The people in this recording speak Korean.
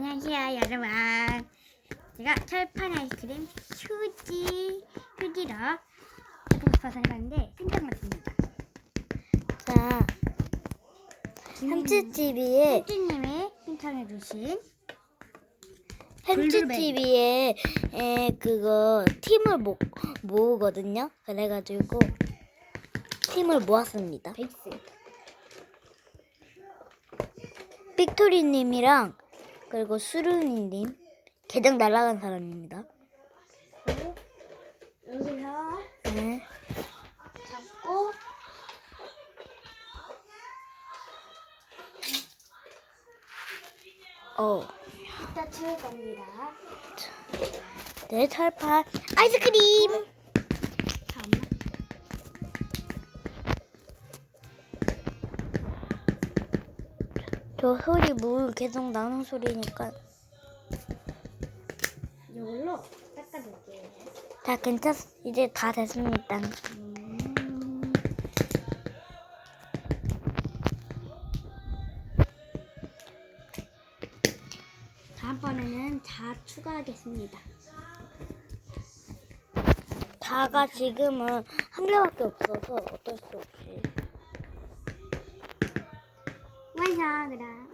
안녕하세요 여러분 제가 철판 아이스크림 휴지 휴지로 해보고 싶어서 해봤는데 생각 같습니다 자, 햄찌TV에 휴지님이 신청해주신 햄찌TV에 에, 그거 팀을 모, 모으거든요. 그래가지고 팀을 모았습니다. 베이스 빅토리님이랑 그리고 수루니님 계정 날라간 사람입니다. 여기서 네. 잡고 어, 이따 치울 겁니다 네 철판 아이스크림. 저 소리 물 계속 나는 소리니까 이걸로 닦아줄게요 다 괜찮. 이제 다 됐습니다. 음. 다음번에는 다 추가하겠습니다. 다가 지금은 한 개밖에 없어서 어쩔 수 없이. 완성 그럼 안